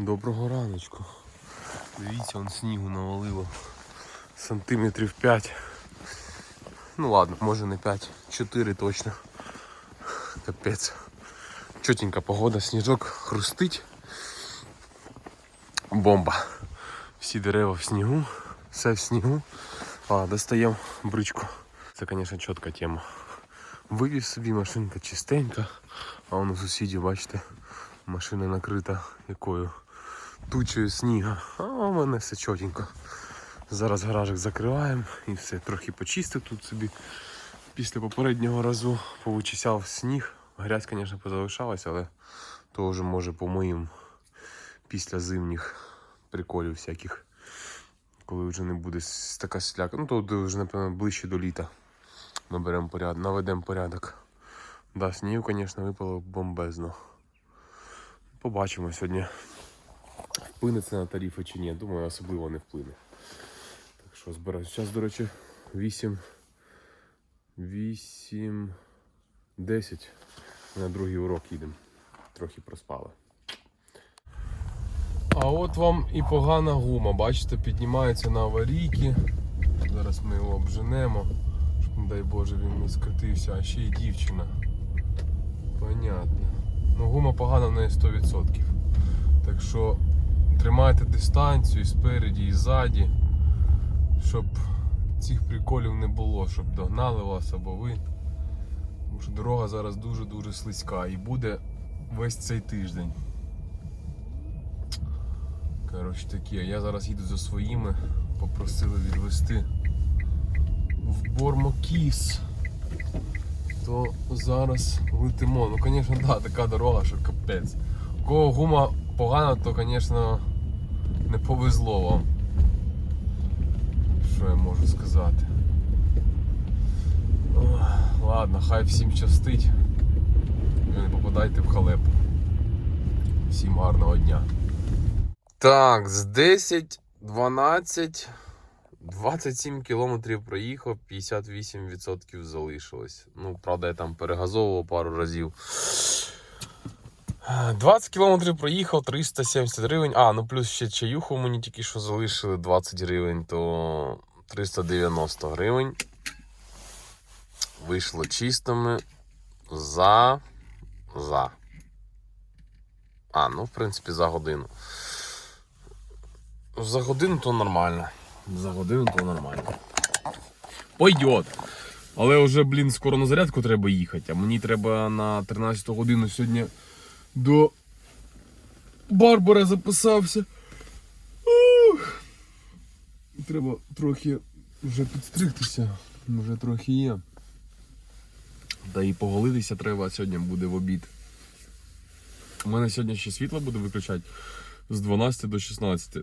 Доброго раночку. Дивіться, он снігу навалило. Сантиметрів 5. Ну ладно, може не 5, 4 точно. Капець. Чотенька погода, сніжок хрустить. Бомба. Всі дерева в снігу, все в снігу. А, достаємо бричку. Це, звісно, чітка тема. Вивіз собі машинка чистенька, а вон у сусідів, бачите, машина накрита якою тучею сніга. А у мене все чотенько. Зараз гаражик закриваємо і все. Трохи почистив тут собі. Після попереднього разу повичисяв сніг. Грязь, звісно, позалишалась, але то вже може помиємо після зимніх приколів всяких. Коли вже не буде така сляка. Ну то вже, напевно, ближче до літа. Наберемо порядок, наведемо порядок. Да, снігу, звісно, випало бомбезно. Побачимо сьогодні. Вплине це на тарифи чи ні. Думаю, особливо не вплине. Так що збираю. Зараз, до речі, 8. 8. 10. На другий урок їдемо. Трохи проспали. А от вам і погана гума. Бачите, піднімається на аварійки. Зараз ми його обженемо. Щоб, дай Боже, він не скрутився. А ще й дівчина. Понятно. Ну, гума погана в неї 100%. Так що тримайте дистанцію і спереді, і ззаді, щоб цих приколів не було, щоб догнали вас або ви. Тому що дорога зараз дуже-дуже слизька і буде весь цей тиждень. Коротше таке, я зараз їду за своїми, попросили відвести в Бормокіс. То зараз летимо. Ну, звісно, да, така дорога, що капець. У кого гума погана, то, звісно, не повезло вам. Що я можу сказати? Ох, ладно, хай всім щастить. Ви не попадайте в халепу. Всім гарного дня. Так, з 10, 12, 27 кілометрів проїхав, 58% залишилось. Ну, правда, я там перегазовував пару разів. 20 кілометрів проїхав, 370 гривень. А, ну плюс ще чаюху мені тільки що залишили 20 гривень, то 390 гривень. Вийшло чистими за. За. А, ну, в принципі, за годину. За годину то нормально. За годину то нормально. Пойдет. Але вже, блін, скоро на зарядку треба їхати, а мені треба на 13 годину сьогодні до Барбара записався. Ух. Треба трохи вже підстригтися. Вже трохи є. Та і поголитися треба сьогодні буде в обід. У мене сьогодні ще світло буде виключати з 12 до 16.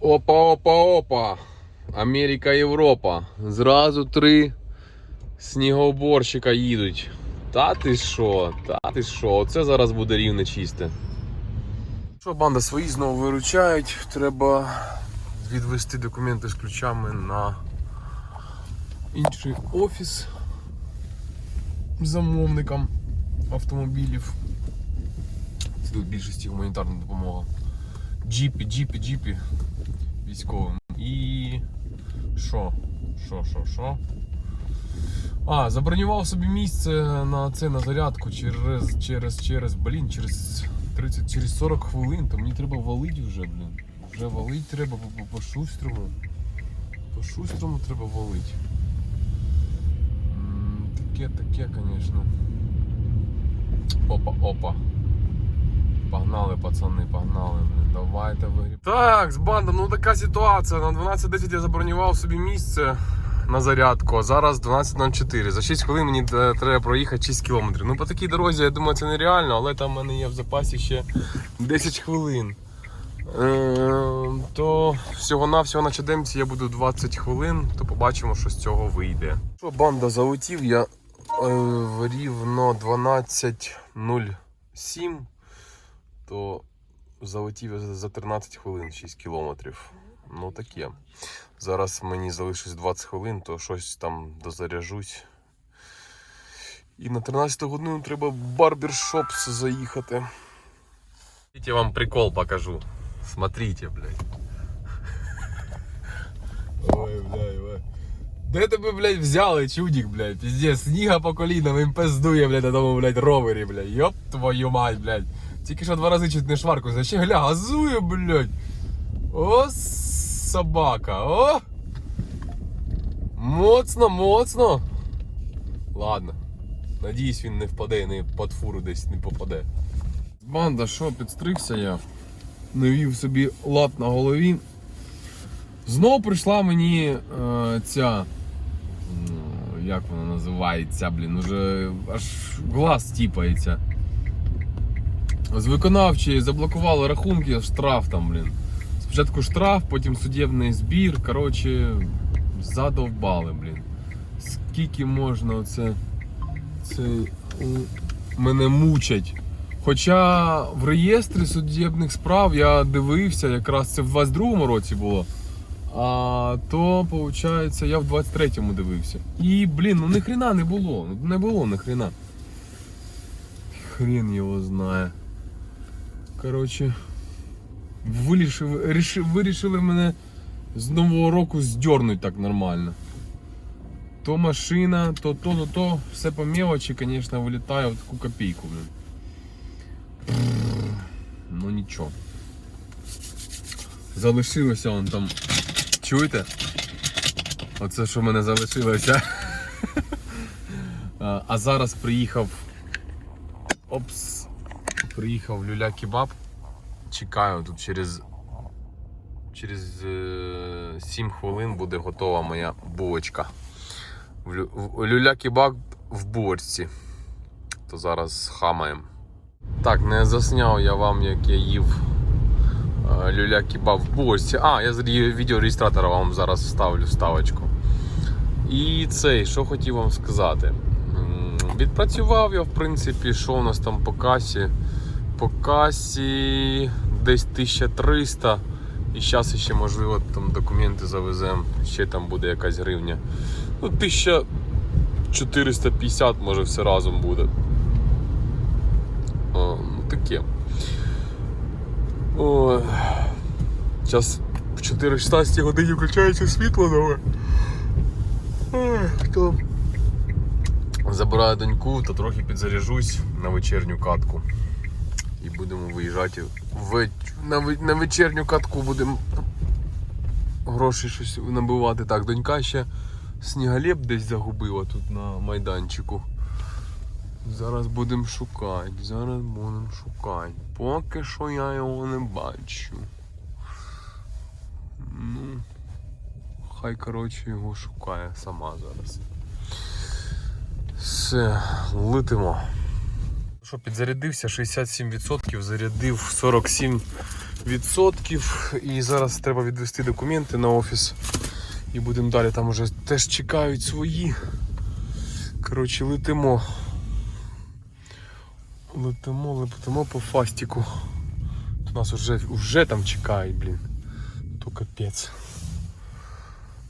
Опа, опа, опа. Америка, Європа. Зразу три снігоуборщика їдуть. Та ти що? Та ти що? Оце зараз буде рівне чисте. Що, банда свої знову виручають. Треба відвести документи з ключами на інший офіс замовникам автомобілів. Це тут більшості гуманітарна допомога. Джіпі, джіпі, джіпі військовим. І що? Що, що, що? А, забронював собі місце на це на зарядку через, через, через, блін, через 30, через 40 хвилин, то мені треба валити вже, блін. Вже валить треба по, по, шустрому. По шустрому треба валити. Таке, таке, звісно. Опа, опа. Погнали, пацани, погнали. Давайте вигріб. Так, з банда, ну така ситуація. На 12.10 я забронював собі місце на зарядку, а зараз 12.04. За 6 хвилин мені е, треба проїхати 6 кілометрів. Ну по такій дорозі, я думаю, це нереально, але там в мене є в запасі ще 10 хвилин. Е, то всього-навсього на чадемці я буду 20 хвилин, то побачимо, що з цього вийде. Що, банда залетів, я е, в рівно 12.07, то залетів за 13 хвилин 6 кілометрів. Ну таке. Зараз мені залишилось 20 хвилин, то щось там дозаряжусь. І на 13 годину треба в барбершоп заїхати. Я вам прикол покажу. Смотрите, блядь. Ой, блядь, ой. Де тебе, блядь, взяли, чудик, блядь? Пиздец, сніга по колінам, він пиздує, блядь, на тому, блядь, ровері, блядь. Йоп твою мать, блядь. Тільки що два рази чуть не шварку, значить, гля, газує, блядь. О, собака, о! Моцно, моцно. Ладно. Надіюсь, він не впаде, не під фуру десь не попаде. Банда, що, підстригся я. Навів собі лад на голові. Знов прийшла мені е, ця. ну, Як вона називається, блін, уже аж глаз тіпається. З виконавчої заблокували рахунки, штраф там, блін. Спочатку штраф, потім судебний збір. Коротше, задовбали, блін. Скільки можна оце, це мене мучать. Хоча в реєстрі судебних справ я дивився, якраз це в 22-му році було. А то, виходить, я в 23-му дивився. І, блін, ну ні хрена не було. Не було ні хрена. Хрен його знає. Коротше, вирішили, ріши- вирішили мене з нового року здернуть так нормально. То машина, то то, то, то, все по мелочі, звісно, вилітає в таку копійку, блін. Ну нічого. Залишилося он там. Чуєте? Оце що в мене залишилося. А, зараз приїхав. Опс. Приїхав люля кебаб. Чекаю тут через. Через е, 7 хвилин буде готова моя булочка. В в- Люля кебаб в булочці. То зараз хамаємо. Так, не засняв я вам, як я їв е, люля кебаб в булочці. А, я відеореєстратора вам зараз вставлю вставочку. І цей, що хотів вам сказати. Відпрацював я, в принципі, що у нас там по касі. По касі десь 1300. І зараз ще, можливо, там документи завеземо, ще там буде якась гривня. Ну, 1450, може, все разом буде. О, ну таке. Ой. Зараз в 4.16 годині включається світло нове. Забираю доньку, то трохи підзаряжусь на вечірню катку. Будемо виїжджати в... на, на вечірню катку будемо гроші щось набивати. Так, донька ще сніголеп десь загубила тут на майданчику. Зараз будемо шукати, зараз будемо шукати. Поки що я його не бачу. Ну, хай коротше його шукає сама зараз. Все, летимо. Що, підзарядився 67%, зарядив 47% і зараз треба відвести документи на офіс. І будемо далі, там уже теж чекають свої. Коротше, летимо. Летимо, летимо по фастіку. Тут нас вже, вже там чекають, блін. То капець.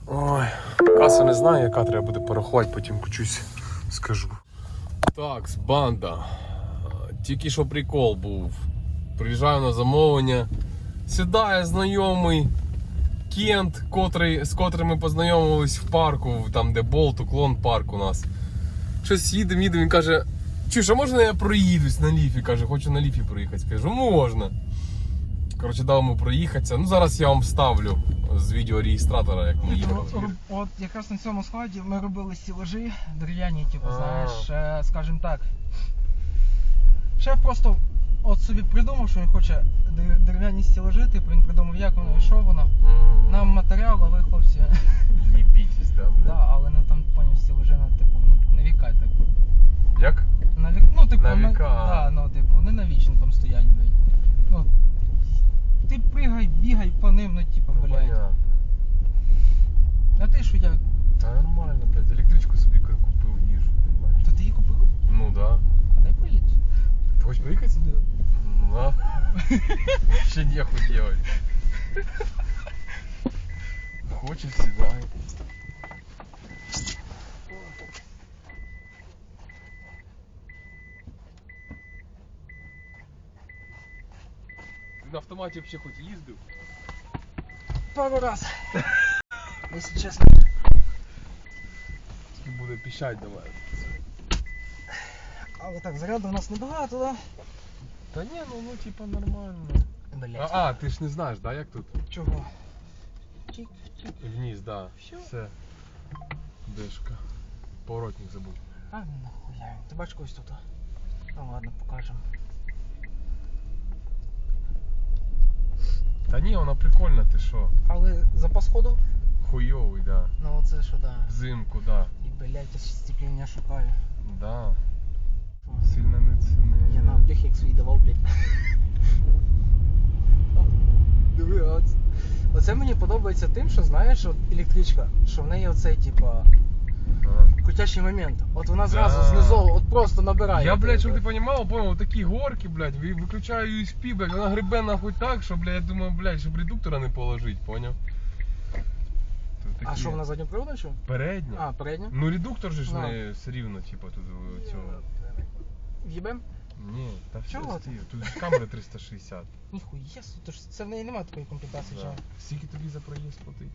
Ой, каса не знаю, яка треба буде порахувати, потім почусь скажу. Так, банда. Тільки що прикол був. Приїжджаю на замовлення. Сідає знайомий Кент, котрий, з котрим ми познайомились в парку, там де болт, уклон парк у нас. Щось їдемо, їдемо, він каже, чуєш, а можна я проїдусь на ліфі? Каже, хочу на ліфі проїхати. Кажу, можна. Коротше, дав йому проїхатися. Ну зараз я вам ставлю з відеореєстратора, як ми їдемо. Роб- От якраз на цьому складі ми робили стілажі дерев'яні, типу, знаєш, е, скажімо так. Шеф просто от собі придумав, що він хоче дер- дерев'яні стілажі, типу він придумав, як воно і що воно. Нам матеріал, а ви хлопці. нехуй делать. Хочешь сюда. на автоматі взагалі хоч їздив? Пару раз. Якщо чесно. Тільки буде піщать давай. Але так, заряду у нас небагато, да? Та ні, ну, ну типа нормально. А, Блять. а, ти ж не знаєш, да, як тут? Чого? Чик, чик. Вниз, да. Всё. Все. Дешка. Поворотник забув. А, ну нахуя. Ти бачиш когось тут? Ну ладно, покажемо. Та ні, вона прикольна, ти що? Але запас ходу? Хуйовий, да. Ну оце що да. Взимку, да. І блять, я стекління шукаю. Да. Сильно не ціни. Я на аптех як свій давав, блядь. Оце мені подобається тим, що знаєш, от електричка, що в неї оцей, типа, крутящий момент. От вона зразу знизу, от просто набирає. Я, блядь, щоб ти понімав, понял, такі горки, блядь, ви- виключаю USP, блядь, вона грибе нахуй так, що, блядь, я думаю, блядь, щоб редуктора не положить, поняв? А що вона задньоприводна чи? Передня. А, передня? Ну редуктор же ж не все рівно, типу, тут цього. В'їбем? Ні, та все Чого ти? Тут ж камера 360. Ніхуя, то ж це в неї немає такої комплектації, Да. чи? Скільки тобі за проїзд платить?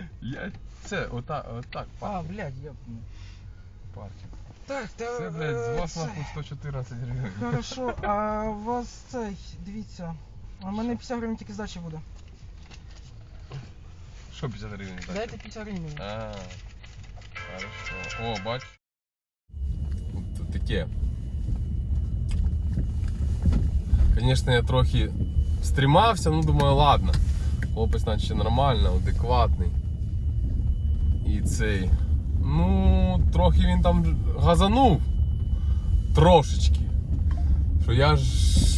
Я... Це отак, отак, А, паркінг. блядь, я... паркінг. Так, та... Це, блядь, з вас це- нахуй 114 гривень. Хорошо, а у вас цей, дивіться, а в мене 50 гривень тільки здачі буде. Що 50 гривень? так? Дайте 50 гривень. мені. А, хорошо. О, бач. Таке. Звісно, я трохи стрімався, ну думаю, ладно. Хлопець наче нормально, адекватний. І цей. Ну, трохи він там газанув. Трошечки. Що я ж.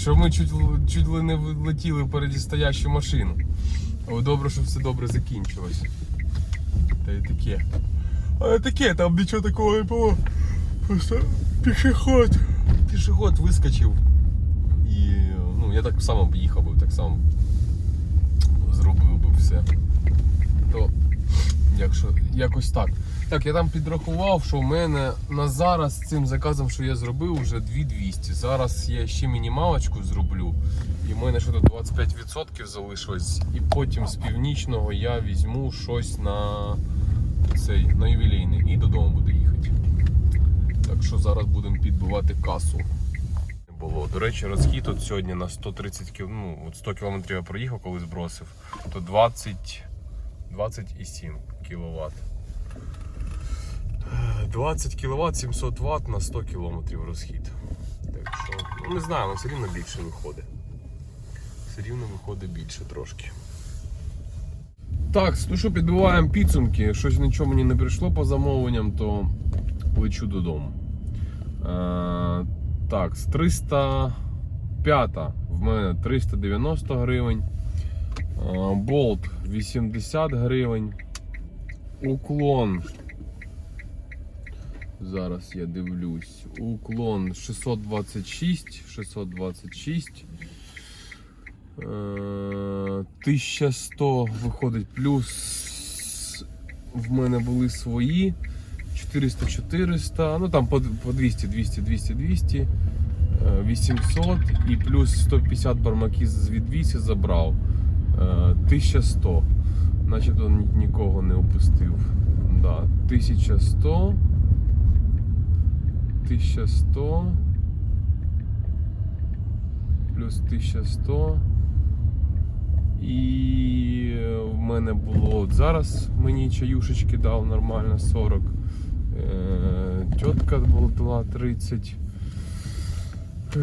Що ми чуть, чуть ли не влетіли впереді стоящу машину. Але добре, що все добре закінчилось. Та й таке. Але таке, там нічого такого не було. Просто пішоход. Пішоход вискочив. І ну, я так само б їхав би, так само зробив би все. То якщо якось так. Так, я там підрахував, що в мене на зараз з цим заказом, що я зробив, вже 2200. Зараз я ще мінімалочку зроблю. І в мене тут 25% залишилось. І потім з північного я візьму щось на цей на ювілейний і додому їхати. Так що зараз будемо підбивати касу. Було. До речі, розхід от сьогодні на 130 км, ну, от 100 км я проїхав, коли збросив, то 20, 20,7 кВт. 20 кВт 700 Вт на 100 км розхід. Так що, ну не знаю, але все рівно більше виходить. Все рівно виходить більше трошки. Так, ну що, підбиваємо підсумки. Щось нічого мені не прийшло по замовленням, то лечу додому. Е, так, з 305 в мене 390 гривень. Е, болт 80 гривень. Уклон. Зараз я дивлюсь. Уклон 626. 626. Е, 1100 виходить плюс в мене були свої 400 400 ну там по, по 200 200 200 200 е, 800 і плюс 150 бармаки з відвісі забрав Е, 1100 начебто нікого не опустив. Да, 1100 1100 плюс 1100 і в мене було от зараз мені чаюшечки дав нормально 40. Е, Тітка була 30. Е,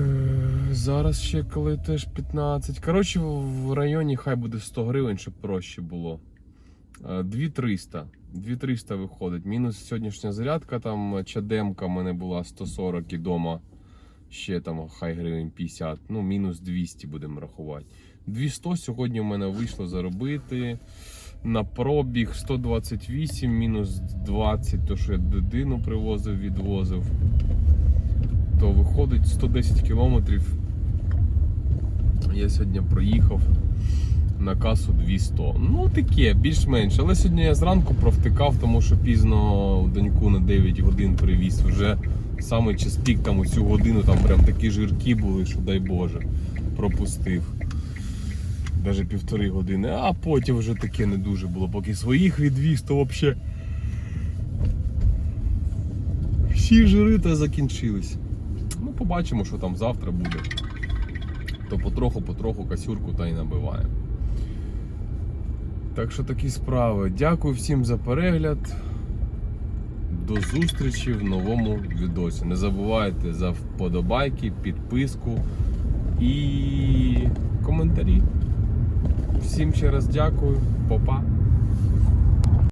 Зараз ще коли теж 15. Коротше, в районі хай буде 100 гривень, щоб проще було. Е, 2300. 2300 виходить. Мінус сьогоднішня зарядка, там чадемка в мене була 140 і дома ще там хай гривень 50. Ну, мінус 200 будемо рахувати. 200 сьогодні в мене вийшло заробити. На пробіг 128, мінус 20, то що я дитину привозив, відвозив. То виходить 110 кілометрів. Я сьогодні проїхав на касу 200. Ну таке, більш-менш. Але сьогодні я зранку провтикав, тому що пізно доньку на 9 годин привіз. Вже Саме час пік там у цю годину там прям такі жирки були, що дай Боже, пропустив. Навіть півтори години, а потім вже таке не дуже було. Поки своїх відвіз, то взагалі. Всі жири та закінчились. Ну, побачимо, що там завтра буде. То потроху-потроху касюрку та й набиваємо. Так що такі справи. Дякую всім за перегляд. До зустрічі в новому відосі. Не забувайте за вподобайки, підписку і коментарі. Всім ще раз дякую. Попа.